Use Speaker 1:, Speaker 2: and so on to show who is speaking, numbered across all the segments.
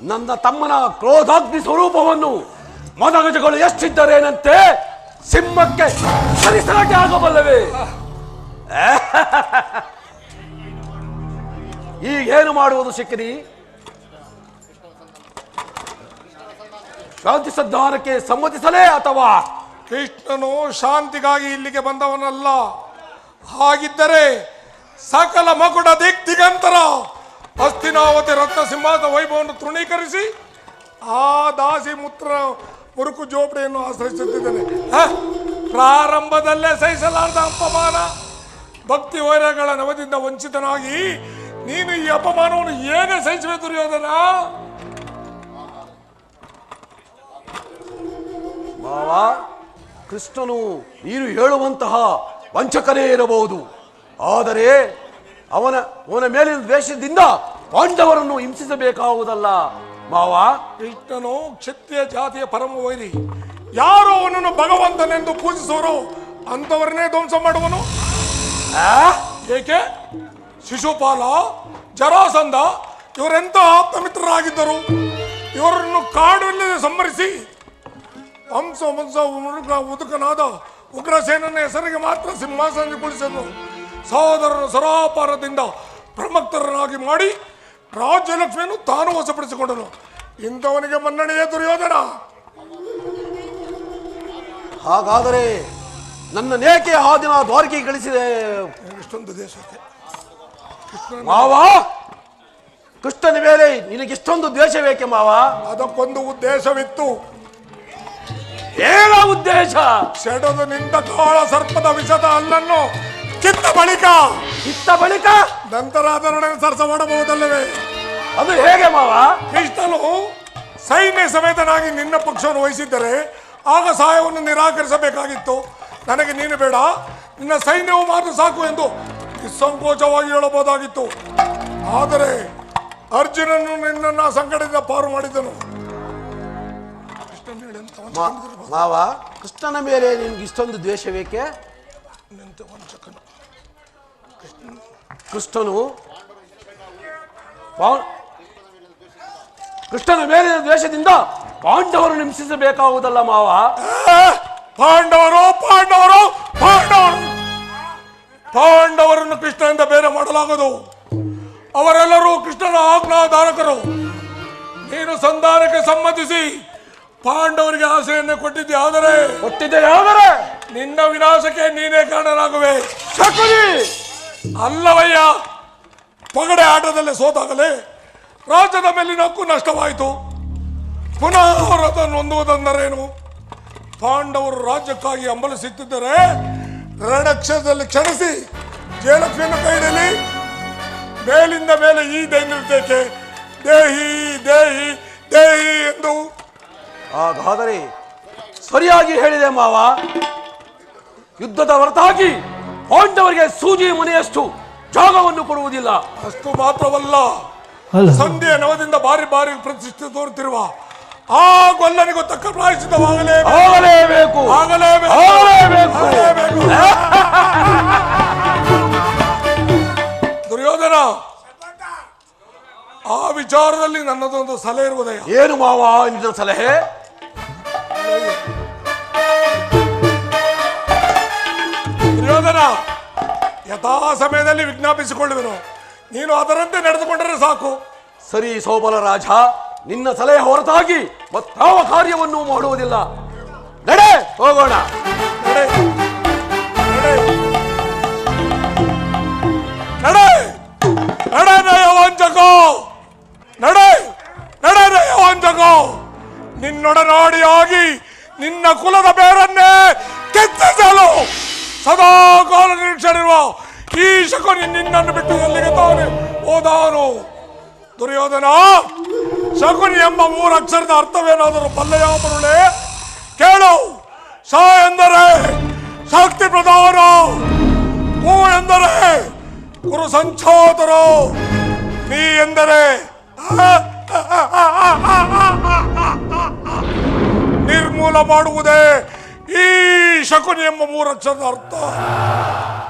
Speaker 1: ನನ್ನ ತಮ್ಮನ ಕ್ರೋಧಾಗ್ನಿ ಸ್ವರೂಪವನ್ನು ಮದಗಜಗಳು ಎಷ್ಟಿದ್ದರೇನಂತೆ ಸಿಂಹಕ್ಕೆ ಸರಿಸಲಾಗಿ ಆಗಬಲ್ಲವೇ? ಈಗೇನು ಮಾಡುವುದು ಸಿಕ್ಕಿರಿ ಶಾಂತಿ ಸದ್ಧಾನಕ್ಕೆ ಸಮ್ಮತಿಸಲೇ ಅಥವಾ?
Speaker 2: ಕೃಷ್ಣನು ಶಾಂತಿಗಾಗಿ ಇಲ್ಲಿಗೆ ಬಂದವನಲ್ಲ. ಹಾಗಿದ್ದರೆ ಸಕಲ ಮಕುಡ ದಿಗ್ ದಿಗಂತರ ಹಸ್ತಿನಾವತಿ ರತ್ನ ಸಿಂಹದ ವೈಭವವನ್ನು ತೃಣೀಕರಿಸಿ ಆ ದಾಸಿ ಮುತ್ರ ಮುರುಕು ಜೋಪಡಿಯನ್ನು ಆಶ್ರಯಿಸುತ್ತಿದ್ದೇನೆ? ಪ್ರಾರಂಭದಲ್ಲೇ ಸಹಿಸಲಾರದ ಅಪಮಾನ. ಭಕ್ತಿ ವೈರಗಳ ನವದಿಂದ ವಂಚಿತನಾಗಿ ನೀನು ಈ ಅಪಮಾನವನ್ನು ಹೇಗೆ ಸಹಿಸುವೆ ದುರ್ಯೋಧನ?
Speaker 1: ಮಾವ, ಕೃಷ್ಣನು ನೀನು ಹೇಳುವಂತಹ ವಂಚಕನೇ ಇರಬಹುದು. ಆದರೆ ಅವನ ಅವನ ಮೇಲಿನ ದ್ವೇಷದಿಂದ ಪಾಂಡವರನ್ನು ಹಿಂಸಿಸಬೇಕಾಗುವುದಲ್ಲ. ಮಾವ?
Speaker 2: ಕೃಷ್ಣನು ಕ್ಷತ್ರಿಯ ಜಾತಿಯ ಪರಮ ವೈರಿ. ಯಾರು ಅವನನ್ನು ಭಗವಂತನೆಂದು ಪೂಜಿಸುವರು ಅಂಥವರನ್ನೇ ಧ್ವಂಸ ಮಾಡುವನು?
Speaker 1: ಆ?
Speaker 2: ಏಕೆ? ಶಿಶುಪಾಲ ಜರಾಸಂಧ ಇವರೆಂತ ಆಪ್ತಮಿತ್ರರಾಗಿದ್ದರು. ಇವರನ್ನು ಕಾಡಿನಲ್ಲಿ ಸಂಹರಿಸಿ. ಹಂಸ ಹಂಸ ಮೃಗ ಉದುಕನಾದ ಉಗ್ರಸೇನನ ಹೆಸರಿಗೆ ಮಾತ್ರ ಸಿಂಹಾಸನ ಕುಳಿಸಲು ಸಹೋದರರ ಸರೋಪಾರದಿಂದ ಪ್ರಮಕ್ತರನ್ನಾಗಿ ಮಾಡಿ ರಾಜ್ಯಲಕ್ಷ್ಮಿಯನ್ನು ತಾನು ವಶಪಡಿಸಿಕೊಂಡನು. ಇಂಥವನಿಗೆ ಮನ್ನಣೆಯೇ ದುರ್ಯೋಧನ.
Speaker 1: ಹಾಗಾದರೆ ನನ್ನ ನೇಕೆ ಆ ದಿನ ದ್ವಾರಕೆ ಗಳಿಸಿದೆ.
Speaker 2: ಇಷ್ಟೊಂದು ದ್ವೇಷ
Speaker 1: ಮಾವ! ಕೃಷ್ಣನ ಮೇಲೆ ನಿನಗಿಷ್ಟೊಂದು ದ್ವೇಷ ಬೇಕೆ ಮಾವ?
Speaker 2: ಅದಕ್ಕೊಂದು ಉದ್ದೇಶವಿತ್ತು.
Speaker 1: ಏನ ಉದ್ದೇಶ?
Speaker 2: ಸೆಡದು ನಿಂತ ಕಾಳ ಸರ್ಪದ ವಿಷದ ಹಲ್ಲನ್ನು ಕಿತ್ತ ಬಳಿಕ.
Speaker 1: ಕಿತ್ತ ಬಳಿಕ?
Speaker 2: ನಂತರ ಅದರೊಡನೆ ಸರಸ ಮಾಡಬಹುದಲ್ಲವೇ?
Speaker 1: ಅದು ಹೇಗೆ ಮಾವ?
Speaker 2: ಕೃಷ್ಣನು ಸೈನ್ಯ ಸಮೇತನಾಗಿ ನಿನ್ನ ಪಕ್ಷವನ್ನು ವಹಿಸಿದ್ದರೆ ಆಗ ಸಹಾಯವನ್ನು ನಿರಾಕರಿಸಬೇಕಾಗಿತ್ತು. ನನಗೆ ನೀನು ಬೇಡ. ನಿನ್ನ ಸೈನ್ಯವು ಮಾತ್ರ ಸಾಕು ಎಂದು ನಿಸ್ಸಂಕೋಚವಾಗಿ ಹೇಳಬಹುದಾಗಿತ್ತು. ಆದರೆ ಅರ್ಜುನನು ನಿನ್ನನ್ನು ಸಂಕಟದಿಂದ ಪಾರು ಮಾಡಿದನು. ಕೃಷ್ಣನು
Speaker 1: ಮಾವ ಕೃಷ್ಣನ ಮೇಲೆ ನಿನ್ಗೆ ಇಷ್ಟೊಂದು ದ್ವೇಷ ಬೇಕೆ
Speaker 2: ನಿಂತ
Speaker 1: ಕೃಷ್ಣನು ಕೃಷ್ಣನ ಮೇಲಿನ ದ್ವೇಷದಿಂದ ಪಾಂಡವರು ಹಿಂಸಿಸಬೇಕಾಗುವುದಲ್ಲ ಮಾವ.
Speaker 2: ಪಾಂಡವರು ಪಾಂಡವರು ಪಾಂಡವರು. ಪಾಂಡವರನ್ನು ಕೃಷ್ಣನಿಂದ ಬೇರೆ ಮಾಡಲಾಗದು. ಅವರೆಲ್ಲರೂ ಕೃಷ್ಣನ ಆಜ್ಞಾಧಾರಕರು. ನೀನು ಸಂಧಾನಕ್ಕೆ ಸಮ್ಮತಿಸಿ ಪಾಂಡವರಿಗೆ ಆಸೆಯನ್ನು ಕೊಟ್ಟಿದ್ದೆ ಆದರೆ
Speaker 1: ಕೊಟ್ಟಿದ್ದೆ ಆದರೆ
Speaker 2: ನಿನ್ನ ವಿನಾಶಕ್ಕೆ ನೀನೇ ಕಾರಣನಾಗುವೆ
Speaker 1: ಶಕುನಿ!
Speaker 2: ಅಲ್ಲವಯ್ಯ, ಪಗಡೆ ಆಟದಲ್ಲಿ ಸೋತಾಗಲೇ ರಾಜ್ಯದ ಮೇಲಿನ ಹಕ್ಕು ನಷ್ಟವಾಯಿತು. ಪುನಃ ಅವರದನ್ನು ಹೊಂದುವುದೆಂದರೇನು ಪಾಂಡವರು ರಾಜ್ಯಕ್ಕಾಗಿ ಹಂಬಲಿಸುತ್ತಿದ್ದರೆ ರಣಕ್ಷದಲ್ಲಿ ಕ್ಷಣಿಸಿ ಜಯಲಕ್ಷ್ಮಿಯನ್ನು ಕೈಯಲ್ಲಿ ಮೇಲಿಂದ ಮೇಲೆ ಈ ದೈನ್ಯಕ್ಕೆ ದೇಹಿ ದೇಹಿ ದೇಹಿ ಎಂದು.
Speaker 1: ಹಾಗಾದರೆ ಸರಿಯಾಗಿ ಹೇಳಿದೆ ಮಾವ. ಯುದ್ಧದ ಹೊರತಾಗಿ ಪಾಂಡವರಿಗೆ ಸೂಜಿ ಮನೆಯಷ್ಟು ಜಾಗವನ್ನು ಕೊಡುವುದಿಲ್ಲ.
Speaker 2: ಅಷ್ಟು ಮಾತ್ರವಲ್ಲ ಸಂಧಿಯ ನವದಿಂದ ಬಾರಿ ಬಾರಿ ಪ್ರತಿಷ್ಠೆ ತೋರುತ್ತಿರುವ ಆ ಗೊಲ್ಲನಿಗೂ ತಕ್ಕ ಪ್ರಾಯಿಸಿದವಾಗಲೇಬೇಕು
Speaker 1: ಆಗಲೇಬೇಕು
Speaker 2: ಆಗಲೇಬೇಕು
Speaker 1: ಆಗಲೇಬೇಕು.
Speaker 2: ಆಗಲೇಬೇಕು. ದುರ್ಯೋಧನ ಆ ವಿಚಾರದಲ್ಲಿ ನನ್ನದೊಂದು ಸಲಹೆ ಇರುವುದೇ
Speaker 1: ಏನು ಮಾವ ಇದ್ರ ಸಲಹೆ?
Speaker 2: ದುರ್ಯೋಧನ ಯಥಾ ಸಮಯದಲ್ಲಿ ವಿಜ್ಞಾಪಿಸಿಕೊಳ್ಳುವೆನು. ನೀನು ಅದರಂತೆ ನಡೆದುಕೊಂಡರೆ ಸಾಕು.
Speaker 1: ಸರಿ ಸೋಬಲ ರಾಜ ನಿನ್ನ ಸಲಹೆ ಹೊರತಾಗಿ ಮತ್ತಾವ ಕಾರ್ಯವನ್ನು ಮಾಡುವುದಿಲ್ಲ. ನಡೆ ಹೋಗೋಣ.
Speaker 2: ನಡೆ ನಡೆ. ನಡೆ ನಡೆ ನಿನ್ನೊಡನಾಡಿಯಾಗಿ ನಿನ್ನ ಕುಲದ ಬೇರನ್ನೇ ಕೆತ್ತಿಸಲು. ಸದಾ ಕಾಲ ನಿರೀಕ್ಷರಿರುವ ಈ ಶಕುನಿ ನಿನ್ನನ್ನು ಬಿಟ್ಟು ಎಲ್ಲಿಗೆ ತಾನೆ? ಹೋದಾನು ದುರ್ಯೋಧನ, ಶಕುನಿ ಎಂಬ ಮೂರು ಅಕ್ಷರದ ಅರ್ಥವೇನಾದರೂ ಬಲ್ಲೆಯ ಮರುಳೆ? ಕೇಳು, ಸ ಎಂದರೆ ಶಕ್ತಿ ಪ್ರಧಾನ ಕು ಎಂದರೆ ಗುರು ಸಂಚಾತರು, ನೀ ಎಂದರೆ, ನಿರ್ಮೂಲ ಮಾಡುವುದೇ ಈ ಶಕುನಿ ಎಂಬ ಮೂರಕ್ಷರದ ಅರ್ಥ.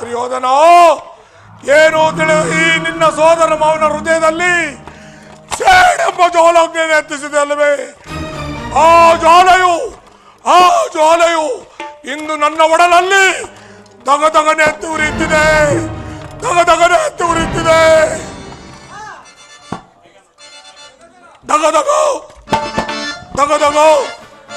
Speaker 2: ದುರ್ಯೋಧನ, ಏನು ತಿಳಿದು ಈ ನಿನ್ನ ಸೋದರ ಮಾವನ ಹೃದಯದಲ್ಲಿ ಸೇಡೆಂಬ ಜ್ವಾಲಾಗ್ನಿಯನ್ನು ಎತ್ತಿಸಿದೆ ಅಲ್ಲವೇ? ಆ ಜ್ವಾಲೆಯು ಆ ಜ್ವಾಲೆಯು ಇಂದು ನನ್ನ ಒಡಲಲ್ಲಿ ದಗ ದಗನೆ ಎತ್ತಿ ಉರಿಯುತ್ತಿದೆ. ದಗ ದಗನೆ ಎತ್ತಿ ಉರಿಯುತ್ತಿದೆ. ದಗ ದಗ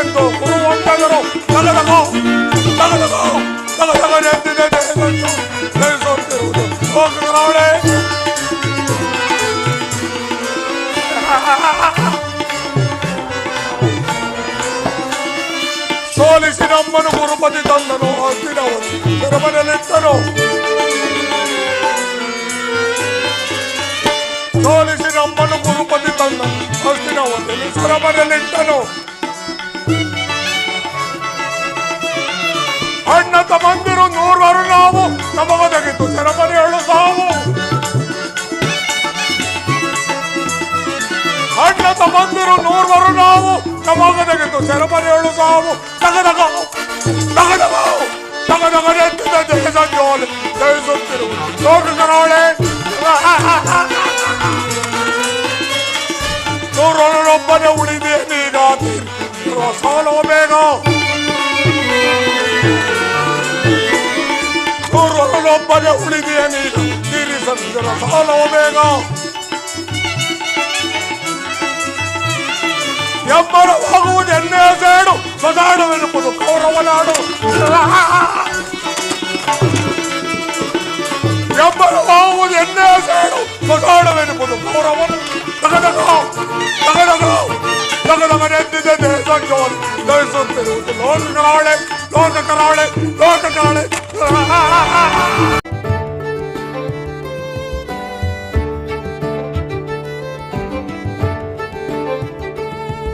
Speaker 2: ದೇಶ ಜ್ವಾಲೆ ದೇಶದಲ್ಲಿರುವುದು ಲೋಕ ಕರಾಡೆ ಹರಡಿದ ನಾವನಲ್ಲಲ್ಲೂ ಉಳಿಯುವುದೆಂದು ಗುರುವಂತದರು ಹರಡಿದ ನಾವನಲ್ಲಲ್ಲೂ ಉಳಿಯುವುದೆಂದು ಗುರುವಂತದರು ತಗದಗೋ ತಗದಗೋ ತಗದಗ ನೆತ್ತಿದೆ ದೇಹವನ್ನು ಧರಿಸುತ್ತಿರುವುದು ಹೋಗರಾಳೆ ಸೋಲಿಸಿ ನಮ್ಮನು ಗುರುಪತಿ ತಂದನು ಹಸ್ತಿನವನು ಸೆರಮನೆಯಲ್ಲಿಟ್ಟನು ಸೋಲಿಸಿ ನಮ್ಮನು ಗುರುಪತಿ ತಂದನು ಹಸ್ತಿನವನು ಸೆರಮನೆಯಲ್ಲಿಟ್ಟನು ತಮ್ಮಂದಿರು ನೂರ್ವರು ನಾವು. ನಮಗೊದಗಿತು ಸೆರಮನೆಯಳು ಸಾವು. ಅಣ್ಣ ತಮ್ಮಂದಿರು ನೂರ್ವರು ನಾವು. ನಮಗದಗಿತು ಸೆರಮನೆಯಳು ಸಾವು. ತಗದಗ ತಗದಗ ತಗದಗ ನೆತ್ತಿದ ದೇಶ ಜೋಲೆ ಜಯಿಸುತ್ತಿರುವುದು. ಲೋಕ ಕರಾಳೆ ನೂರೊಬ್ಬನೇ ಉಳಿದೆ ತೀರುವ ಸಾಲವ ಬೇಗ. ನೂರೊಬ್ಬನೇ ಉಳಿದೆಯ ನೀನು ತೀರಿಸದಿರ ಸಾಲವು ಬೇಗ ಎಬ್ಬರವಾಗುವುದೆನ್ನೇ ಸೇಡು ಸದಾಡುವೆನುವುದು ಕೌರವನಾಡು ಎಬ್ಬರವಾಗುವುದೆನ್ನೇ ಸೇಡು ಸದಾಡುವೆನುವುದು ಕೌರವನು ತಗದಗ ತಗದಗ ತಗದಗ ಜೋಲ್ ಜಯಿಸುತ್ತಿರುವುದು ಲೋಕ ಕರಾವಳಿ ಲೋಕ ಕರಾವಳಿ ಲೋಕ ಕರಾಳೆ